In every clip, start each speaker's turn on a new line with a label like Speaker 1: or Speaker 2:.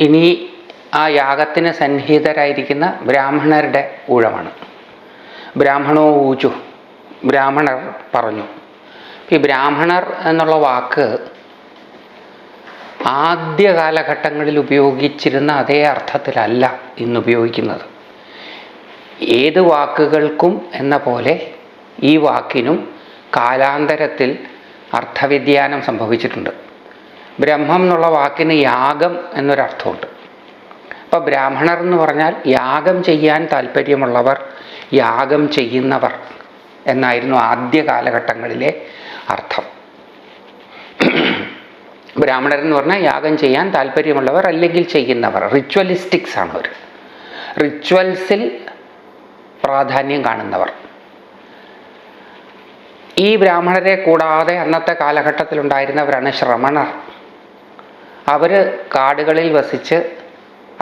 Speaker 1: ഇനി ആ യാഗത്തിന് സന്നിഹിതരായിരിക്കുന്ന ബ്രാഹ്മണരുടെ ഊഴമാണ്. ബ്രാഹ്മണോ ഊചു ബ്രാഹ്മണർ പറഞ്ഞു. ഈ ബ്രാഹ്മണർ എന്നുള്ള വാക്ക് ആദ്യ കാലഘട്ടങ്ങളിൽ ഉപയോഗിച്ചിരുന്ന അതേ അർത്ഥത്തിലല്ല ഇന്ന് ഉപയോഗിക്കുന്നത് ഏത് വാക്കുകൾക്കും എന്ന പോലെ ഈ വാക്കിനും കാലാന്തരത്തിൽ അർത്ഥവ്യതിയാനം സംഭവിച്ചിട്ടുണ്ട്. ബ്രഹ്മം എന്നുള്ള വാക്കിന് യാഗം എന്നൊരർത്ഥമുണ്ട്. അപ്പോൾ ബ്രാഹ്മണർ എന്ന് പറഞ്ഞാൽ യാഗം ചെയ്യാൻ താല്പര്യമുള്ളവർ യാഗം ചെയ്യുന്നവർ എന്നായിരുന്നു ആദ്യ കാലഘട്ടങ്ങളിലെ അർത്ഥം. ബ്രാഹ്മണർ എന്ന് പറഞ്ഞാൽ യാഗം ചെയ്യാൻ താല്പര്യമുള്ളവർ അല്ലെങ്കിൽ ചെയ്യുന്നവർ. റിച്വലിസ്റ്റിക്സ് ആണ് അവർ റിച്വൽസിൽ പ്രാധാന്യം കാണുന്നവർ. ഈ ബ്രാഹ്മണരെ കൂടാതെ അന്നത്തെ കാലഘട്ടത്തിലുണ്ടായിരുന്നവരാണ് ശ്രമണർ. അവർ കാടുകളിൽ വസിച്ച്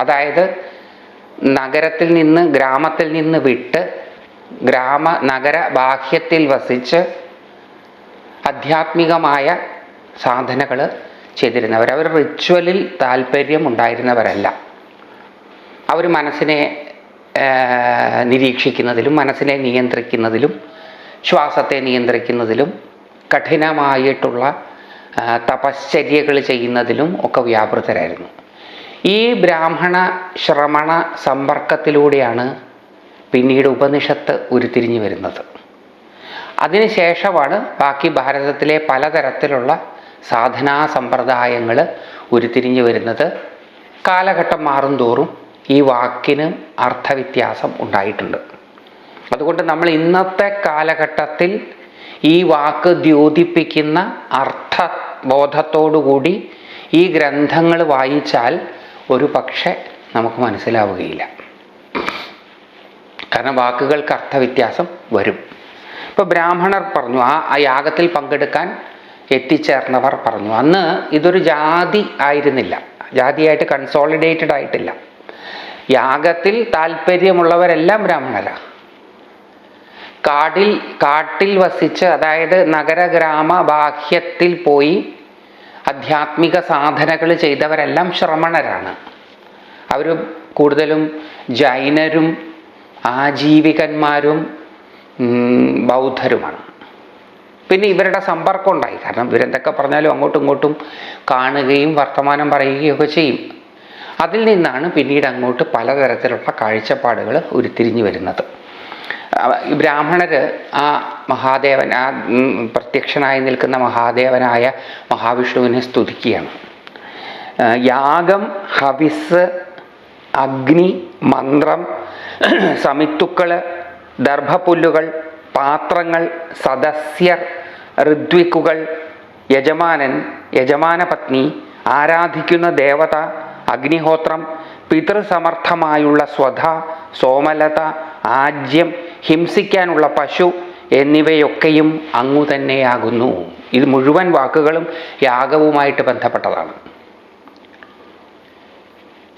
Speaker 1: അതായത് നഗരത്തിൽ നിന്ന് ഗ്രാമത്തിൽ നിന്ന് വിട്ട് ഗ്രാമ നഗര ബാഹ്യത്തിൽ വസിച്ച് ആധ്യാത്മികമായ സാധനകൾ ചെയ്തിരുന്നവർ അവർ റിച്വലിൽ താല്പര്യം ഉണ്ടായിരുന്നവരല്ല. അവർ മനസ്സിനെ നിരീക്ഷിക്കുന്നതിലും മനസ്സിനെ നിയന്ത്രിക്കുന്നതിലും ശ്വാസത്തെ നിയന്ത്രിക്കുന്നതിലും കഠിനമായിട്ടുള്ള തപശ്ചര്യകൾ ചെയ്യുന്നതിലും ഒക്കെ വ്യാപൃതരായിരുന്നു. ഈ ബ്രാഹ്മണ ശ്രമണ സമ്പർക്കത്തിലൂടെയാണ് പിന്നീട് ഉപനിഷത്ത് ഉരുത്തിരിഞ്ഞു വരുന്നത്. അതിനുശേഷമാണ് ബാക്കി ഭാരതത്തിലെ പലതരത്തിലുള്ള സാധനാ സമ്പ്രദായങ്ങൾ ഉരുത്തിരിഞ്ഞു വരുന്നത്. കാലഘട്ടം മാറും തോറും ഈ വാക്കിന് അർത്ഥവ്യത്യാസം ഉണ്ടായിട്ടുണ്ട്. അതുകൊണ്ട് നമ്മൾ ഇന്നത്തെ കാലഘട്ടത്തിൽ ഈ വാക്ക് ദ്യോതിപ്പിക്കുന്ന അർത്ഥബോധത്തോടുകൂടി ഈ ഗ്രന്ഥങ്ങൾ വായിച്ചാൽ ഒരു പക്ഷെ നമുക്ക് മനസ്സിലാവുകയില്ല. കാരണം വാക്കുകൾക്ക് അർത്ഥവ്യത്യാസം വരും. ഇപ്പോൾ ബ്രാഹ്മണർ പറഞ്ഞു ആ ആ യാഗത്തിൽ പങ്കെടുക്കാൻ എത്തിച്ചേർന്നവർ പറഞ്ഞു അന്ന് ഇതൊരു ജാതി ആയിരുന്നില്ല. ജാതിയായിട്ട് കൺസോളിഡേറ്റഡ് ആയിട്ടില്ല. യാഗത്തിൽ താല്പര്യമുള്ളവരെല്ലാം ബ്രാഹ്മണരാണ് കാടിൽ കാട്ടിൽ വസിച്ച് അതായത് നഗര ഗ്രാമ ബാഹ്യത്തിൽ പോയി ആധ്യാത്മിക സാധനകൾ ചെയ്തവരെല്ലാം ശ്രമണരാണ്. അവർ കൂടുതലും ജൈനരും ആജീവികന്മാരും ബൗദ്ധരുമാണ്. പിന്നെ ഇവരുടെ സമ്പർക്കം ഉണ്ടായി കാരണം ഇവരെന്തൊക്കെ പറഞ്ഞാലും അങ്ങോട്ടും ഇങ്ങോട്ടും കാണുകയും വർത്തമാനം പറയുകയും ഒക്കെ ചെയ്യും. അതിൽ നിന്നാണ് പിന്നീട് അങ്ങോട്ട് പലതരത്തിലുള്ള കാഴ്ചപ്പാടുകൾ ഉരുത്തിരിഞ്ഞു വരുന്നത്. ബ്രാഹ്മണര് ആ മഹാദേവൻ ആ പ്രത്യക്ഷനായി നിൽക്കുന്ന മഹാദേവനായ മഹാവിഷ്ണുവിനെ സ്തുതിക്കുകയാണ്. യാഗം ഹവിസ് അഗ്നി മന്ത്രം സമിത്തുക്കൾ ദർഭപുല്ലുകൾ പാത്രങ്ങൾ സദസ്യർ ഋത്വിക്കുകൾ യജമാനൻ യജമാന പത്നി ആരാധിക്കുന്ന ദേവത അഗ്നിഹോത്രം പിതൃസമർത്ഥമായുള്ള സ്വധ സോമലത ആജ്യം ഹിംസിക്കാനുള്ള പശു എന്നിവയൊക്കെയും അങ്ങു തന്നെയാകുന്നു. ഇത് മുഴുവൻ വാക്കുകളും യാഗവുമായിട്ട് ബന്ധപ്പെട്ടതാണ്.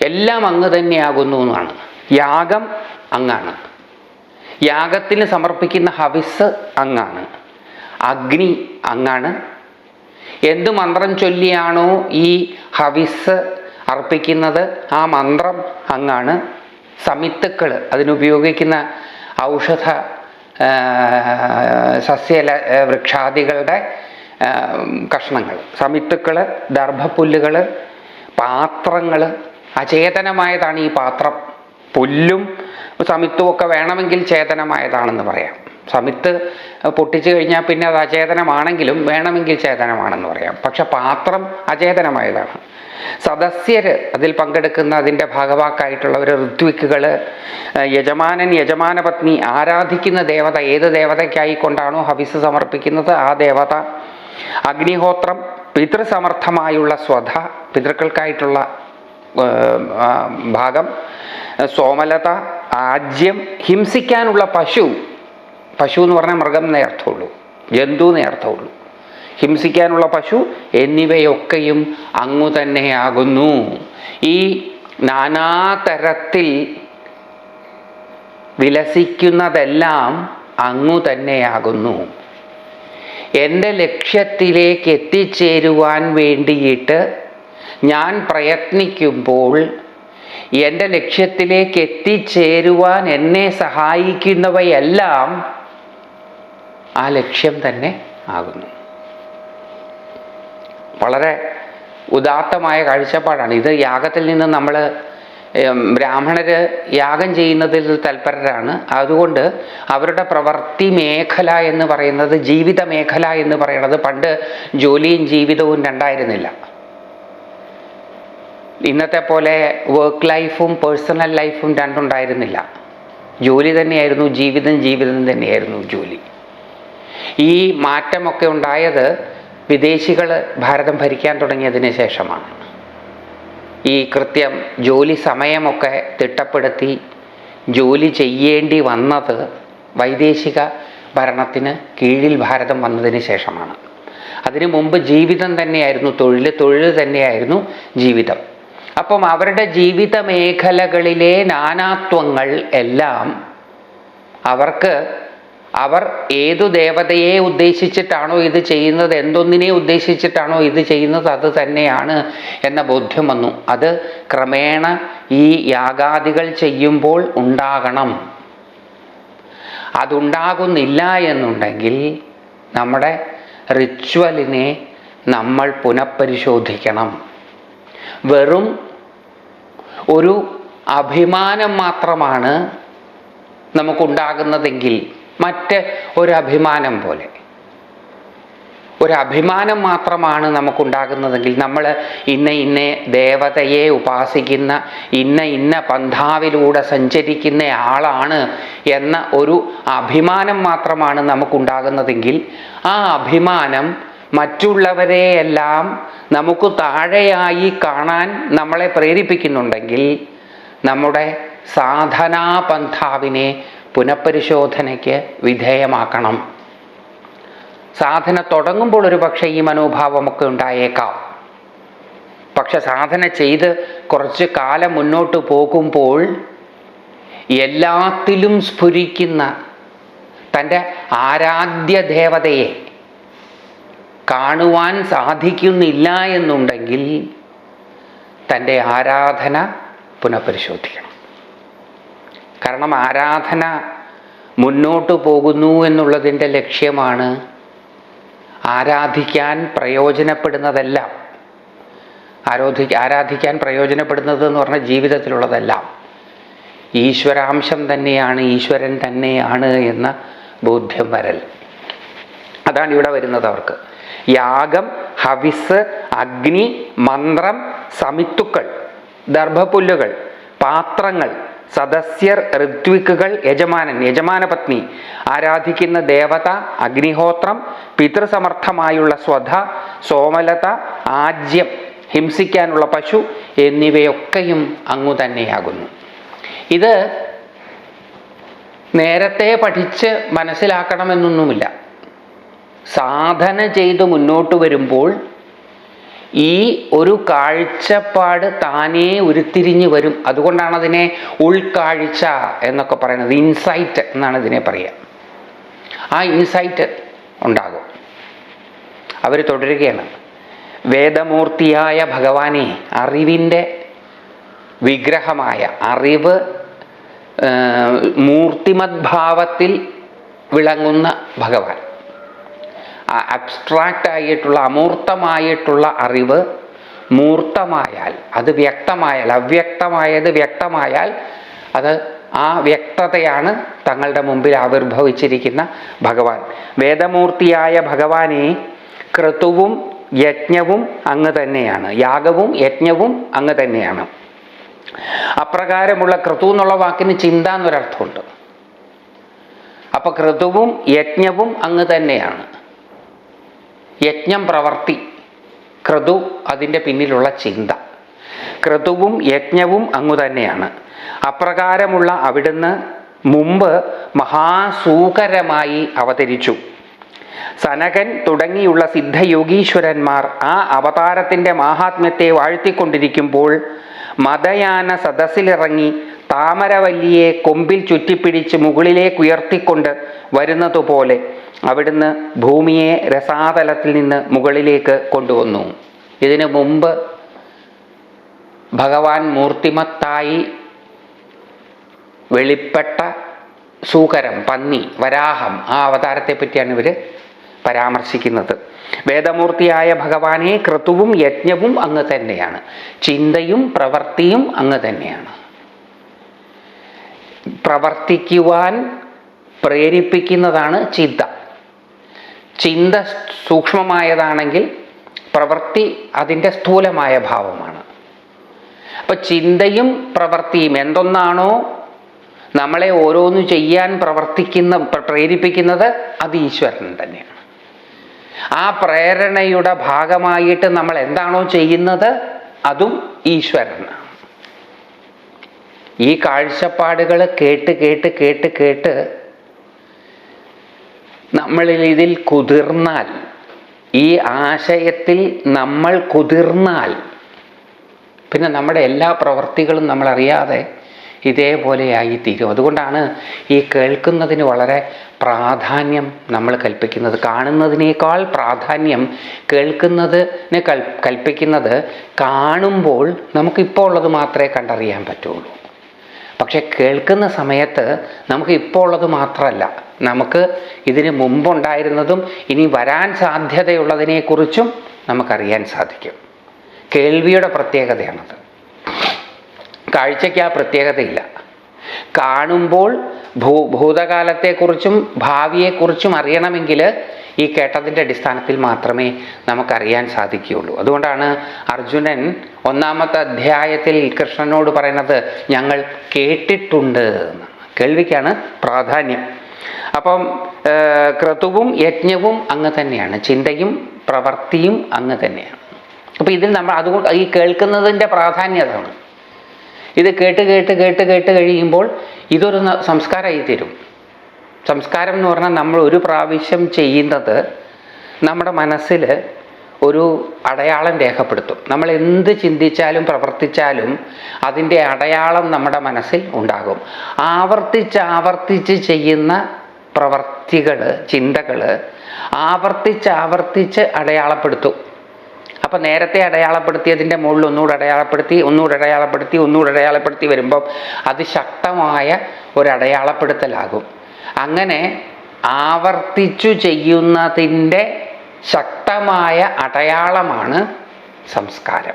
Speaker 1: എല്ലാം അങ്ങ് തന്നെയാകുന്നു എന്നാണ്. യാഗം അങ്ങാണ്. യാഗത്തിന് സമർപ്പിക്കുന്ന ഹവിസ് അങ്ങാണ്. അഗ്നി അങ്ങാണ്. എന്ത് മന്ത്രം ചൊല്ലിയാണോ ഈ ഹവിസ് അർപ്പിക്കുന്നത് ആ മന്ത്രം അങ്ങാണ്. സമിത്തുക്കൾ അതിനുപയോഗിക്കുന്ന ഔഷധ സസ്യല വൃക്ഷാദികളുടെ കഷ്ണങ്ങൾ. സമിത്തുക്കൾ ദർഭപ്പുല്ലുകൾ പാത്രങ്ങൾ അചേതനമായതാണ് ഈ പാത്രം. പുല്ലും സമിത്തുമൊക്കെ വേണമെങ്കിൽ ചേതനമായതാണെന്ന് പറയാം. സമിത്ത് പൊട്ടിച്ചു കഴിഞ്ഞാൽ പിന്നെ അത് അചേതനമാണെങ്കിലും വേണമെങ്കിൽ ചേതനമാണെന്ന് പറയാം. പക്ഷെ പാത്രം അചേതനമായതാണ്. സദസ്യർ അതിൽ പങ്കെടുക്കുന്ന അതിന്റെ ഭാഗവാക്കായിട്ടുള്ളവർ ഋത്വിക്കുകൾ യജമാനൻ യജമാന പത്നി ആരാധിക്കുന്ന ദേവത ഏത് ദേവതയ്ക്കായിക്കൊണ്ടാണോ ഹവിസ് സമർപ്പിക്കുന്നത്? ആ ദേവത അഗ്നിഹോത്രം പിതൃസമർത്ഥമായുള്ള സ്വധ പിതൃക്കൾക്കായിട്ടുള്ള ഭാഗം സോമലത ആജ്യം ഹിംസിക്കാനുള്ള പശു പശു എന്ന് പറഞ്ഞാൽ മൃഗം എന്നേ അർത്ഥമുള്ളൂ. ജന്തു എന്നേ അർത്ഥമുള്ളൂ. ഹിംസിക്കാനുള്ള പശു എന്നിവയൊക്കെയും അങ്ങു തന്നെയാകുന്നു ഈ നാനാതരത്തിൽ വിലസിക്കുന്നതെല്ലാം അങ്ങു തന്നെയാകുന്നു എന്റെ ലക്ഷ്യത്തിലേക്ക് എത്തിച്ചേരുവാൻ വേണ്ടിയിട്ട് ഞാൻ പ്രയത്നിക്കുമ്പോൾ എന്റെ ലക്ഷ്യത്തിലേക്ക് എത്തിച്ചേരുവാൻ എന്നെ സഹായിക്കുന്നവയെല്ലാം ആ ലക്ഷ്യം തന്നെ ആകുന്നു. വളരെ ഉദാത്തമായ കാഴ്ചപ്പാടാണ്. ഇത് യാഗത്തിൽ നിന്ന് നമ്മൾ ബ്രാഹ്മണർ യാഗം ചെയ്യുന്നതിൽ തൽപരരാണ്. അതുകൊണ്ട് അവരുടെ പ്രവൃത്തി മേഖല എന്ന് പറയുന്നത് ജീവിത മേഖല എന്ന് പറയുന്നത് പണ്ട് ജോലിയും ജീവിതവും രണ്ടായിരുന്നില്ല. ഇന്നത്തെ പോലെ വർക്ക് ലൈഫും പേഴ്സണൽ ലൈഫും രണ്ടുണ്ടായിരുന്നില്ല. ജോലി തന്നെയായിരുന്നു ജീവിതം ജീവിതം തന്നെയായിരുന്നു ജോലി. ഈ മാറ്റമൊക്കെ ഉണ്ടായത് വിദേശികൾ ഭാരതം ഭരിക്കാൻ തുടങ്ങിയതിന് ശേഷമാണ്. ഈ കൃത്യം ജോലി സമയമൊക്കെ തിട്ടപ്പെടുത്തി ജോലി ചെയ്യേണ്ടി വന്നത് വൈദേശിക ഭരണത്തിന് കീഴിൽ ഭാരതം വന്നതിന് ശേഷമാണ്. അതിനു മുമ്പ് ജീവിതം തന്നെയായിരുന്നു തൊഴിൽ തൊഴിൽ തന്നെയായിരുന്നു ജീവിതം. അപ്പം അവരുടെ ജീവിത മേഖലകളിലെ നാനാത്വങ്ങൾ എല്ലാം അവർക്ക് അവർ ഏതു ദേവതയെ ഉദ്ദേശിച്ചിട്ടാണോ ഇത് ചെയ്യുന്നത് എന്തൊന്നിനെ ഉദ്ദേശിച്ചിട്ടാണോ ഇത് ചെയ്യുന്നത് അത് തന്നെയാണ് എന്ന ബോധ്യം വന്നു. അത് ക്രമേണ ഈ യാഗാദികൾ ചെയ്യുമ്പോൾ ഉണ്ടാകണം. അതുണ്ടാകുന്നില്ല എന്നുണ്ടെങ്കിൽ നമ്മുടെ റിച്വലിനെ നമ്മൾ പുനഃപരിശോധിക്കണം. വെറും ഒരു അഭിമാനം മാത്രമാണ് നമുക്കുണ്ടാകുന്നതെങ്കിൽ മറ്റ് ഒരു അഭിമാനം പോലെ. ഒരു അഭിമാനം മാത്രമാണ് നമുക്കുണ്ടാകുന്നതെങ്കിൽ നമ്മൾ ഇന്ന ഇന്ന ദേവതയെ ഉപാസിക്കുന്ന ഇന്ന ഇന്ന പന്ഥാവിലൂടെ സഞ്ചരിക്കുന്ന ആളാണ് എന്ന ഒരു അഭിമാനം മാത്രമാണ് നമുക്കുണ്ടാകുന്നതെങ്കിൽ ആ അഭിമാനം മറ്റുള്ളവരെയെല്ലാം നമുക്ക് താഴെയായി കാണാൻ നമ്മളെ പ്രേരിപ്പിക്കുന്നുണ്ടെങ്കിൽ നമ്മുടെ സാധനാ സാധനാപന്ഥാവിനെ പുനഃപരിശോധനയ്ക്ക് വിധേയമാക്കണം. സാധന തുടങ്ങുമ്പോൾ ഒരു പക്ഷേ ഈ മനോഭാവമൊക്കെ ഉണ്ടായേക്കാം. പക്ഷെ സാധന ചെയ്ത് കുറച്ച് കാലം മുന്നോട്ട് പോകുമ്പോൾ എല്ലാത്തിലും സ്ഫുരിക്കുന്ന തന്റെ ആരാധ്യ ദേവതയെ കാണുവാൻ സാധിക്കുന്നില്ല എന്നുണ്ടെങ്കിൽ തന്റെ ആരാധന പുനഃപരിശോധിക്കണം. കാരണം ആരാധന മുന്നോട്ട് പോകുന്നു എന്നുള്ളതിന്റെ ലക്ഷ്യമാണ് ആരാധിക്കാൻ പ്രയോജനപ്പെടുന്നതെല്ലാം. ആരോധി ആരാധിക്കാൻ പ്രയോജനപ്പെടുന്നത് എന്ന് പറഞ്ഞാൽ ജീവിതത്തിലുള്ളതെല്ലാം. ഈശ്വരാംശം തന്നെയാണ് ഈശ്വരൻ തന്നെയാണ് എന്ന ബോധ്യം വരൽ. അതാണ് ഇവിടെ വരുന്നത് അവർക്ക്. യാഗം ഹവിസ് അഗ്നി മന്ത്രം സമിത്തുക്കൾ ദർഭപുല്ലുകൾ പാത്രങ്ങൾ സദസ്യർ ഋത്വിക്കുകൾ യജമാനൻ യജമാന പത്നി ആരാധിക്കുന്ന ദേവത അഗ്നിഹോത്രം പിതൃസമർത്ഥമായുള്ള സ്വധ സോമലത ആജ്യം ഹിംസിക്കാനുള്ള പശു എന്നിവയൊക്കെയും അങ്ങു തന്നെയാകുന്നു. ഇത് നേരത്തെ പഠിച്ച് മനസ്സിലാക്കണമെന്നൊന്നുമില്ല. സാധന ചെയ്ത് മുന്നോട്ട് വരുമ്പോൾ ഈ ഒരു കാഴ്ചപ്പാട് താനേ ഉരുത്തിരിഞ്ഞ് വരും. അതുകൊണ്ടാണ് അതിനെ ഉൾക്കാഴ്ച എന്നൊക്കെ പറയുന്നത്. ഇൻസൈറ്റ് എന്നാണ് ഇതിനെ പറയുക. ആ ഇൻസൈറ്റ് ഉണ്ടാകും. അവർ തുടരുകയാണ്. വേദമൂർത്തിയായ ഭഗവാനെ അറിവിന്റെ വിഗ്രഹമായ അറിവ് മൂർത്തിമദ്ഭാവത്തിൽ വിളങ്ങുന്ന ഭഗവാൻ. അബ്സ്ട്രാക്റ്റ് ആയിട്ടുള്ള അമൂർത്തമായിട്ടുള്ള അറിവ് മൂർത്തമായാൽ അത് വ്യക്തമായാൽ അവ്യക്തമായത് വ്യക്തമായാൽ അത് ആ വ്യക്തതയാണ് തങ്ങളുടെ മുമ്പിൽ ആവിർഭവിച്ചിരിക്കുന്ന ഭഗവാൻ. വേദമൂർത്തിയായ ഭഗവാനെ ക്രതുവും യജ്ഞവും അങ്ങ് തന്നെയാണ്. യാഗവും യജ്ഞവും അങ്ങ് തന്നെയാണ്. അപ്രകാരമുള്ള ക്രതു എന്നുള്ള വാക്കിന് ചിന്ത എന്നൊരർത്ഥമുണ്ട്. അപ്പൊ ക്രതുവും യജ്ഞവും അങ്ങ് തന്നെയാണ്. യജ്ഞം പ്രവർത്തി. ക്രതു അതിന്റെ പിന്നിലുള്ള ചിന്ത. ക്രതുവും യജ്ഞവും അങ്ങു തന്നെയാണ്. അപ്രകാരമുള്ള അവിടുന്ന് മുമ്പ് മഹാസൂകരമായി അവതരിച്ചു. സനകൻ തുടങ്ങിയുള്ള സിദ്ധയോഗീശ്വരന്മാർ ആ അവതാരത്തിന്റെ മാഹാത്മ്യത്തെ വാഴ്ത്തിക്കൊണ്ടിരിക്കുമ്പോൾ മതയാന സദസ്സിലിറങ്ങി താമരവല്ലിയെ കൊമ്പിൽ ചുറ്റിപ്പിടിച്ച് മുകളിലേക്ക് ഉയർത്തിക്കൊണ്ട് വരുന്നതുപോലെ അവിടുന്ന് ഭൂമിയെ രസാതലത്തിൽ നിന്ന് മുകളിലേക്ക് കൊണ്ടുവന്നു. ഇതിനു മുമ്പ് ഭഗവാൻ മൂർത്തിമത്തായി വെളിപ്പെട്ട സൂകരം പന്നി വരാഹം ആ അവതാരത്തെ പറ്റിയാണ് ഇവർ പരാമർശിക്കുന്നത്. വേദമൂർത്തിയായ ഭഗവാനെ ക്രതുവും യജ്ഞവും അങ്ങ് തന്നെയാണ്. ചിന്തയും പ്രവൃത്തിയും അങ്ങ് തന്നെയാണ്. പ്രവർത്തിക്കുവാൻ പ്രേരിപ്പിക്കുന്നതാണ് ചിന്ത. ചിന്ത സൂക്ഷ്മമായതാണെങ്കിൽ പ്രവൃത്തി അതിന്റെ സ്ഥൂലമായ ഭാവമാണ്. അപ്പൊ ചിന്തയും പ്രവൃത്തിയും എന്തൊന്നാണോ നമ്മളെ ഓരോന്ന് ചെയ്യാൻ പ്രവർത്തിക്കുന്ന പ്രേരിപ്പിക്കുന്നത് അത് ഈശ്വരൻ തന്നെയാണ്. ആ പ്രേരണയുടെ ഭാഗമായിട്ട് നമ്മൾ എന്താണോ ചെയ്യുന്നത് അതും ഈശ്വരനാണ്. ഈ കാഴ്ചപ്പാടുകൾ കേട്ട് കേട്ട് കേട്ട് കേട്ട് നമ്മളിൽ ഇതിൽ കുതിർന്നാൽ ഈ ആശയത്തിൽ നമ്മൾ കുതിർന്നാൽ പിന്നെ നമ്മുടെ എല്ലാ പ്രവൃത്തികളും നമ്മളറിയാതെ ഇതേപോലെയായി തീരും അതുകൊണ്ടാണ് ഈ കേൾക്കുന്നതിന് വളരെ പ്രാധാന്യം നമ്മൾ കൽപ്പിക്കുന്നത്. കാണുന്നതിനേക്കാൾ പ്രാധാന്യം കേൾക്കുന്നതിന് കൽ കൽപ്പിക്കുന്നത് കാണുമ്പോൾ നമുക്കിപ്പോൾ ഉള്ളത് മാത്രമേ കണ്ടറിയാൻ പറ്റുള്ളൂ. പക്ഷെ കേൾക്കുന്ന സമയത്ത് നമുക്ക് ഇപ്പോൾ ഉള്ളത് മാത്രമല്ല. നമുക്ക് ഇതിന് മുമ്പുണ്ടായിരുന്നതും ഇനി വരാൻ സാധ്യതയുള്ളതിനെക്കുറിച്ചും നമുക്കറിയാൻ സാധിക്കും. കേൾവിയുടെ പ്രത്യേകതയാണത്. കാഴ്ചയ്ക്ക് ആ പ്രത്യേകതയില്ല. കാണുമ്പോൾ ഭൂ ഭൂതകാലത്തെക്കുറിച്ചും ഭാവിയെക്കുറിച്ചും അറിയണമെങ്കിൽ ഈ കേട്ടതിന്റെ അടിസ്ഥാനത്തിൽ മാത്രമേ നമുക്കറിയാൻ സാധിക്കുകയുള്ളൂ. അതുകൊണ്ടാണ് അർജുനൻ ഒന്നാമത്തെ അധ്യായത്തിൽ കൃഷ്ണനോട് പറയുന്നത് ഞങ്ങൾ കേട്ടിട്ടുണ്ട് കേൾവിക്കാണ് പ്രാധാന്യം. അപ്പം ക്രതുവും യജ്ഞവും അങ്ങ് തന്നെയാണ്. ചിന്തയും പ്രവൃത്തിയും അങ്ങ് തന്നെയാണ്. അപ്പം ഇതിൽ നമ്മൾ അതുകൊണ്ട് ഈ കേൾക്കുന്നതിന്റെ പ്രാധാന്യതാണ് ഇത് കേട്ട് കേട്ട് കേട്ട് കേട്ട് കഴിയുമ്പോൾ ഇതൊരു സംസ്കാരമായി തീരും. സംസ്കാരം എന്ന് പറഞ്ഞാൽ നമ്മൾ ഒരു പ്രാവശ്യം ചെയ്യുന്നത് നമ്മുടെ മനസ്സിൽ ഒരു അടയാളം രേഖപ്പെടുത്തും. നമ്മൾ എന്ത് ചിന്തിച്ചാലും പ്രവർത്തിച്ചാലും അതിന്റെ അടയാളം നമ്മുടെ മനസ്സിൽ ഉണ്ടാകും. ആവർത്തിച്ച് ആവർത്തിച്ച് ചെയ്യുന്ന പ്രവർത്തികൾ ചിന്തകൾ ആവർത്തിച്ച് ആവർത്തിച്ച് അടയാളപ്പെടുത്തും. അപ്പം നേരത്തെ അടയാളപ്പെടുത്തിയതിന്റെ മുകളിൽ ഒന്നുകൂടെ അടയാളപ്പെടുത്തി ഒന്നുകൂടെ അടയാളപ്പെടുത്തി ഒന്നുകൂടെ അടയാളപ്പെടുത്തി വരുമ്പം അത് ശക്തമായ ഒരടയാളപ്പെടുത്തലാകും അങ്ങനെ ആവർത്തിച്ചു ചെയ്യുന്നതിന്റെ ശക്തമായ അടയാളമാണ് സംസ്കാരം.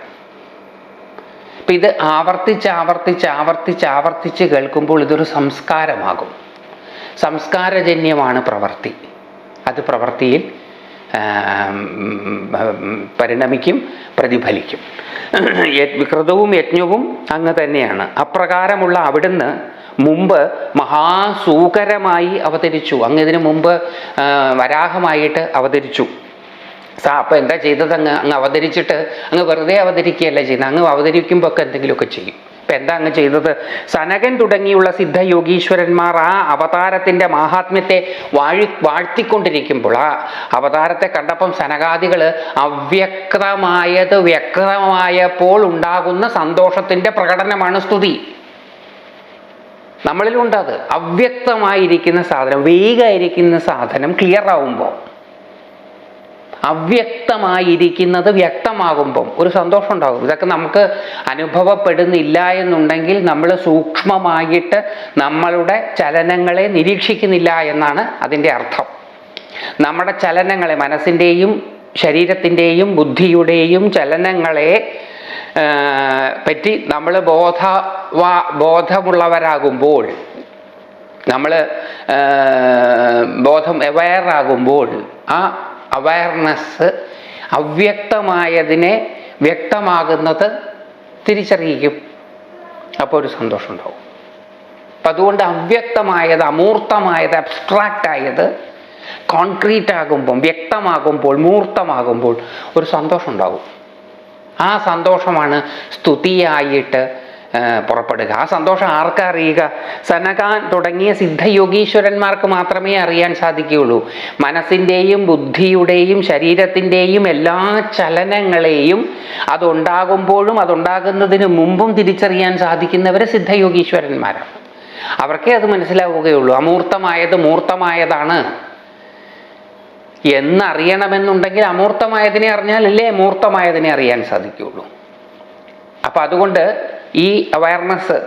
Speaker 1: അപ്പം ഇത് ആവർത്തിച്ച് ആവർത്തിച്ച് ആവർത്തിച്ച് ആവർത്തിച്ച് കേൾക്കുമ്പോൾ ഇതൊരു സംസ്കാരമാകും. സംസ്കാരജന്യമാണ് പ്രവൃത്തി അത് പ്രവൃത്തിയിൽ പരിണമിക്കും പ്രതിഫലിക്കും. വികൃതവും കൃതവും യജ്ഞവും അങ്ങ് തന്നെയാണ്. അപ്രകാരമുള്ള അവിടുന്ന് മുമ്പ് മഹാസൂകരമായി അവതരിച്ചു. അങ്ങ് ഇതിനു മുമ്പ് വരാഹമായിട്ട് അവതരിച്ചു. സാ അപ്പം എന്താ ചെയ്തത്? അങ്ങ് അങ്ങ് അവതരിച്ചിട്ട് അങ്ങ് വെറുതെ അവതരിക്കുകയല്ല ചെയ്യുന്നത്. അങ്ങ് അവതരിക്കുമ്പോൾ ഒക്കെ എന്തെങ്കിലുമൊക്കെ ചെയ്യും. ഇപ്പം എന്താ അങ്ങ് ചെയ്തത്? സനകൻ തുടങ്ങിയുള്ള സിദ്ധയോഗീശ്വരന്മാർ ആ അവതാരത്തിന്റെ മാഹാത്മ്യത്തെ വാഴി വാഴ്ത്തിക്കൊണ്ടിരിക്കുമ്പോൾ ആ അവതാരത്തെ കണ്ടപ്പം സനകാദികൾ അവ്യക്തമായത് വ്യക്തമായപ്പോൾ ഉണ്ടാകുന്ന സന്തോഷത്തിന്റെ പ്രകടനമാണ് സ്തുതി. നമ്മളിലുണ്ട് അത്. അവ്യക്തമായിരിക്കുന്ന സാധനം വേഗമായിരിക്കുന്ന സാധനം ക്ലിയർ ആവുമ്പോൾ. അവ്യക്തമായിരിക്കുന്നത് വ്യക്തമാകുമ്പം ഒരു സന്തോഷം ഉണ്ടാകും ഇതൊക്കെ നമുക്ക് അനുഭവപ്പെടുന്നില്ല എന്നുണ്ടെങ്കിൽ നമ്മൾ സൂക്ഷ്മമായിട്ട് നമ്മളുടെ ചലനങ്ങളെ നിരീക്ഷിക്കുന്നില്ല എന്നാണ് അതിന്റെ അർത്ഥം. നമ്മുടെ ചലനങ്ങളെ മനസ്സിന്റെയും ശരീരത്തിന്റെയും ബുദ്ധിയുടെയും ചലനങ്ങളെ പറ്റി നമ്മൾ ബോധ ബോധമുള്ളവരാകുമ്പോൾ നമ്മൾ ബോധം അവയറാകുമ്പോൾ ആ അവയർനെസ് അവ്യക്തമായതിനെ വ്യക്തമാകുന്നത് തിരിച്ചറിയിക്കും. അപ്പോൾ ഒരു സന്തോഷം ഉണ്ടാവും. അപ്പം അതുകൊണ്ട് അവ്യക്തമായത് അമൂർത്തമായത് അബ്സ്ട്രാക്റ്റ് ആയത് കോൺക്രീറ്റ് ആകുമ്പം വ്യക്തമാകുമ്പോൾ മൂർത്തമാകുമ്പോൾ ഒരു സന്തോഷം ഉണ്ടാകും ആ സന്തോഷമാണ് സ്തുതിയായിട്ട് പുറപ്പെടുക. ആ സന്തോഷം ആർക്കാ അറിയുക സനകാൻ തുടങ്ങിയ സിദ്ധയോഗീശ്വരന്മാർക്ക് മാത്രമേ അറിയാൻ സാധിക്കുകയുള്ളൂ. മനസ്സിന്റെയും ബുദ്ധിയുടെയും ശരീരത്തിന്റെയും എല്ലാ ചലനങ്ങളെയും അതുണ്ടാകുമ്പോഴും അതുണ്ടാകുന്നതിന് മുമ്പും തിരിച്ചറിയാൻ സാധിക്കുന്നവർ സിദ്ധയോഗീശ്വരന്മാരാണ്. അവർക്കേ അത് മനസ്സിലാവുകയുള്ളൂ. അമൂർത്തമായത് മൂർത്തമായതാണ്. എന്നറിയണമെന്നുണ്ടെങ്കിൽ അമൂർത്തമായതിനെ അറിഞ്ഞാലല്ലേ മൂർത്തമായതിനെ അറിയാൻ സാധിക്കുകയുള്ളൂ. അപ്പം അതുകൊണ്ട് ഈ അവയർനെസ്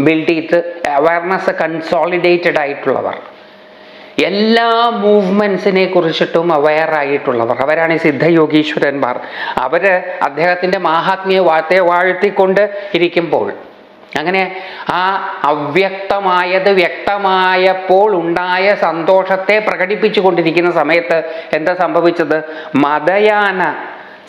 Speaker 1: ബിൽഡ് ചെയ്ത് അവയർനെസ് കൺസോളിഡേറ്റഡ് ആയിട്ടുള്ളവർ. എല്ലാ മൂവ്മെൻസിനെ കുറിച്ചിട്ടും അവയർ ആയിട്ടുള്ളവർ. അവരാണ് ഈ സിദ്ധയോഗീശ്വരന്മാർ. അവർ അദ്ദേഹത്തിന്റെ മാഹാത്മ്യ വാർത്തയെ വാഴ്ത്തിക്കൊണ്ട് ഇരിക്കുമ്പോൾ അങ്ങനെ ആ അവ്യക്തമായത് വ്യക്തമായപ്പോൾ ഉണ്ടായ സന്തോഷത്തെ പ്രകടിപ്പിച്ചു കൊണ്ടിരിക്കുന്ന സമയത്ത് എന്താ സംഭവിച്ചത്? മതയാന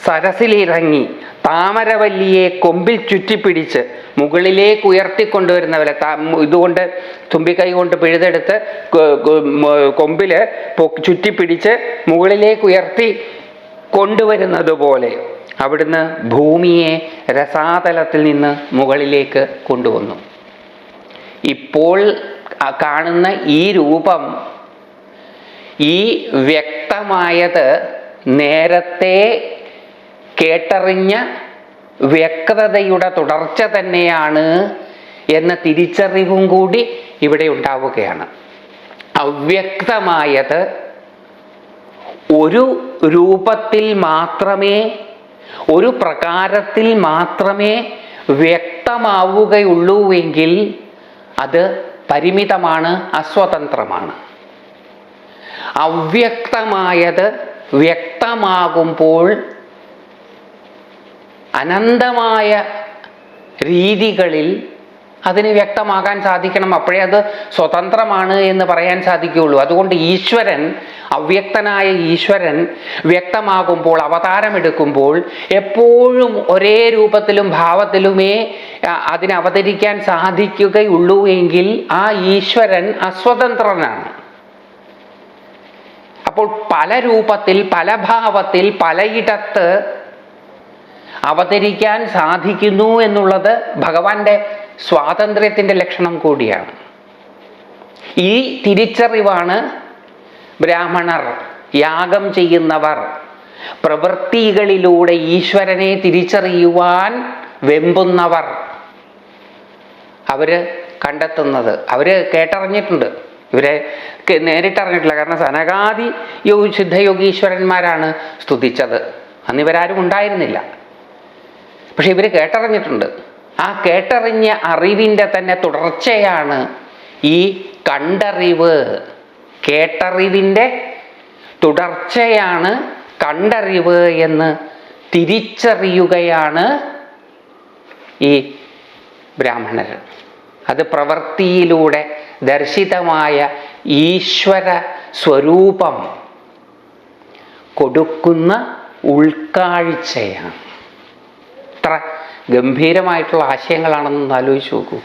Speaker 1: സരസിലിറങ്ങി. താമരവല്ലിയെ കൊമ്പിൽ ചുറ്റിപ്പിടിച്ച് മുകളിലേക്ക് ഉയർത്തിക്കൊണ്ടുവരുന്നവരെ താ ഇതുകൊണ്ട് തുമ്പിക്കൈ കൊണ്ട് പിഴുതെടുത്ത് കൊമ്പിൽ ചുറ്റിപ്പിടിച്ച് മുകളിലേക്ക് ഉയർത്തി കൊണ്ടുവരുന്നത് പോലെ അവിടുന്ന് ഭൂമിയെ രസാതലത്തിൽ നിന്ന് മുകളിലേക്ക് കൊണ്ടുവന്നു. ഇപ്പോൾ കാണുന്ന ഈ രൂപം ഈ വ്യക്തമായത് നേരത്തെ കേട്ടറിഞ്ഞ വ്യക്തതയുടെ തുടർച്ച തന്നെയാണ് എന്ന തിരിച്ചറിവും കൂടി ഇവിടെ ഉണ്ടാവുകയാണ്. അവ്യക്തമായത് ഒരു രൂപത്തിൽ മാത്രമേ ഒരു പ്രകാരത്തിൽ മാത്രമേ വ്യക്തമാവുകയുള്ളൂവെങ്കിൽ അത് പരിമിതമാണ് അസ്വതന്ത്രമാണ്. അവ്യക്തമായത് വ്യക്തമാകുമ്പോൾ അനന്തമായ രീതികളിൽ അതിന് വ്യക്തമാകാൻ സാധിക്കണം. അപ്പോഴേ അത് സ്വതന്ത്രമാണ് എന്ന് പറയാൻ സാധിക്കുകയുള്ളൂ. അതുകൊണ്ട് ഈശ്വരൻ അവ്യക്തനായ ഈശ്വരൻ വ്യക്തമാകുമ്പോൾ അവതാരമെടുക്കുമ്പോൾ എപ്പോഴും ഒരേ രൂപത്തിലും ഭാവത്തിലുമേ അതിന് അവതരിക്കാൻ സാധിക്കുകയുള്ളൂ എങ്കിൽ ആ ഈശ്വരൻ അസ്വതന്ത്രനാണ്. അപ്പോൾ പല രൂപത്തിൽ പല ഭാവത്തിൽ പലയിടത്ത് അവതരിക്കാൻ സാധിക്കുന്നു എന്നുള്ളത് ഭഗവാന്റെ സ്വാതന്ത്ര്യത്തിന്റെ ലക്ഷണം കൂടിയാണ്. ഈ തിരിച്ചറിവാണ് ബ്രാഹ്മണർ യാഗം ചെയ്യുന്നവർ പ്രവൃത്തികളിലൂടെ ഈശ്വരനെ തിരിച്ചറിയുവാൻ വെമ്പുന്നവർ അവർ കണ്ടെത്തുന്നത്. അവർ കേട്ടറിഞ്ഞിട്ടുണ്ട്. ഇവരെ നേരിട്ടറിഞ്ഞിട്ടില്ല. കാരണം സനകാദി യോഗി സിദ്ധയോഗീശ്വരന്മാരാണ് സ്തുതിച്ചത്. അന്ന് ഇവരാരും ഉണ്ടായിരുന്നില്ല. പക്ഷെ ഇവർ കേട്ടറിഞ്ഞിട്ടുണ്ട്. ആ കേട്ടറിഞ്ഞ അറിവിന്റെ തന്നെ തുടർച്ചയാണ് ഈ കണ്ടറിവ്. കേട്ടറിവിന്റെ തുടർച്ചയാണ് കണ്ടറിവ് എന്ന് തിരിച്ചറിയുകയാണ് ഈ ബ്രാഹ്മണർ അത് പ്രവൃത്തിയിലൂടെ ദർശിതമായ ഈശ്വര സ്വരൂപം കൊടുക്കുന്ന ഉൾക്കാഴ്ചയാണ്. എത്ര ഗംഭീരമായിട്ടുള്ള ആശയങ്ങളാണെന്നൊന്ന് ആലോചിച്ച് നോക്കൂ.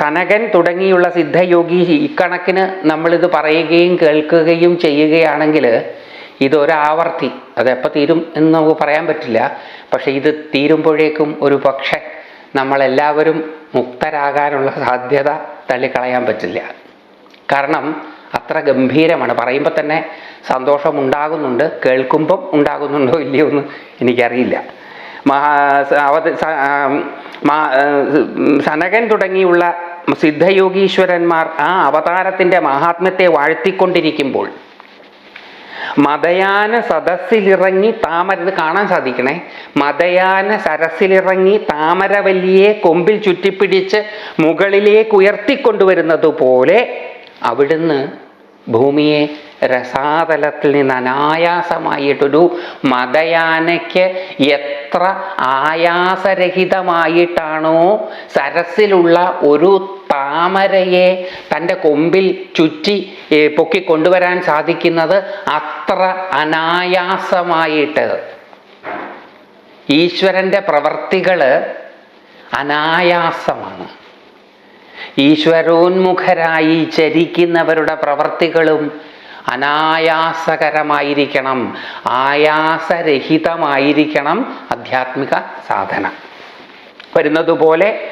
Speaker 1: സനകൻ തുടങ്ങിയുള്ള സിദ്ധയോഗി ഇക്കണക്കിന് നമ്മളിത് പറയുകയും കേൾക്കുകയും ചെയ്യുകയാണെങ്കിൽ ഇതൊരാവർത്തി. അതെപ്പോൾ തീരും എന്ന് നമുക്ക് പറയാൻ പറ്റില്ല. പക്ഷേ ഇത് തീരുമ്പോഴേക്കും ഒരു പക്ഷെ നമ്മളെല്ലാവരും മുക്തരാകാനുള്ള സാധ്യത തള്ളിക്കളയാൻ പറ്റില്ല. കാരണം അത്ര ഗംഭീരമാണ്. പറയുമ്പോൾ തന്നെ സന്തോഷമുണ്ടാകുന്നുണ്ട് കേൾക്കുമ്പം ഉണ്ടാകുന്നുണ്ടോ ഇല്ലയോ എന്ന് എനിക്കറിയില്ല. മഹാ അവത സനകൻ തുടങ്ങിയുള്ള സിദ്ധയോഗീശ്വരന്മാർ ആ അവതാരത്തിന്റെ മഹാത്മ്യത്തെ വാഴ്ത്തിക്കൊണ്ടിരിക്കുമ്പോൾ മതയാന സദസ്സിലിറങ്ങി താമര ഇത് കാണാൻ സാധിക്കണേ. മതയാന സരസിലിറങ്ങി താമരവല്ലിയെ കൊമ്പിൽ ചുറ്റിപ്പിടിച്ച് മുകളിലേക്ക് ഉയർത്തിക്കൊണ്ടുവരുന്നത് പോലെ അവിടുന്ന് ഭൂമിയെ രസാതലത്തിൽ നിന്ന് അനായാസമായിട്ടൊരു മതയാനയ്ക്ക് എത്ര ആയാസരഹിതമായിട്ടാണോ സരസിലുള്ള ഒരു താമരയെ തന്റെ കൊമ്പിൽ ചുറ്റി പൊക്കി കൊണ്ടുവരാൻ സാധിക്കുന്നത് അത്ര അനായാസമായിട്ട്. ഈശ്വരന്റെ പ്രവർത്തികൾ അനായാസമാണ്. ഈശ്വരോന്മുഖരായി ചരിക്കുന്നവരുടെ പ്രവർത്തികളും അനായാസകരമായിരിക്കണം ആയാസരഹിതമായിരിക്കണം ആധ്യാത്മിക സാധന. വരുന്നതുപോലെ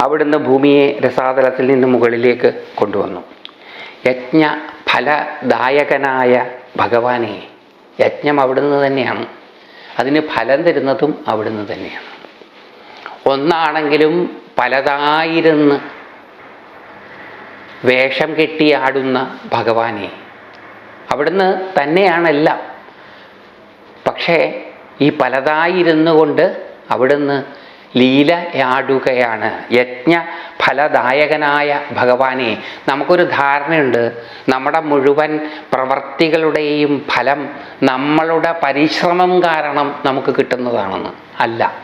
Speaker 1: അവിടുന്ന് ഭൂമിയെ രസാതലത്തിൽ നിന്ന് മുകളിലേക്ക് കൊണ്ടുവന്നു. യജ്ഞ ഫലദായകനായ ഭഗവാനെ യജ്ഞം അവിടുന്ന് തന്നെയാണ്. അതിന് ഫലം തരുന്നതും അവിടുന്ന് തന്നെയാണ്. ഒന്നാണെങ്കിലും പലതായിരുന്ന് വേഷം കെട്ടിയാടുന്ന ഭഗവാനെ. അവിടുന്ന് തന്നെയാണെല്ലാം. പക്ഷേ ഈ പലതായിരുന്നു കൊണ്ട് അവിടുന്ന് ലീലയാടുകയാണ് യജ്ഞ ഫലദായകനായ ഭഗവാനെ. നമുക്കൊരു ധാരണയുണ്ട്. നമ്മുടെ മുഴുവൻ പ്രവർത്തികളുടെയും ഫലം നമ്മളുടെ പരിശ്രമം കാരണം നമുക്ക് കിട്ടുന്നതാണെന്ന്. അല്ല.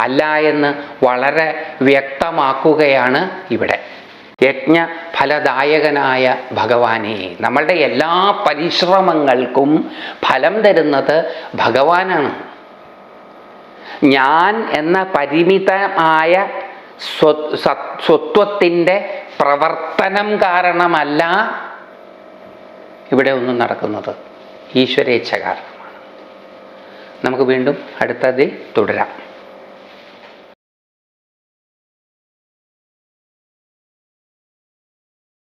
Speaker 1: അല്ല എന്ന് വളരെ വ്യക്തമാക്കുകയാണ് ഇവിടെ. യജ്ഞ ഫലദായകനായ ഭഗവാനെ. നമ്മളുടെ എല്ലാ പരിശ്രമങ്ങൾക്കും ഫലം തരുന്നത് ഭഗവാനാണ്. ഞാൻ എന്ന പരിമിതമായ സ്വ സ്വത്വത്തിന്റെ പ്രവർത്തനം കാരണമല്ല ഇവിടെ ഒന്നും നടക്കുന്നത്. ഈശ്വരേച്ഛ കാരണമാണ് നമുക്ക് വീണ്ടും അടുത്തതിൽ തുടരാം.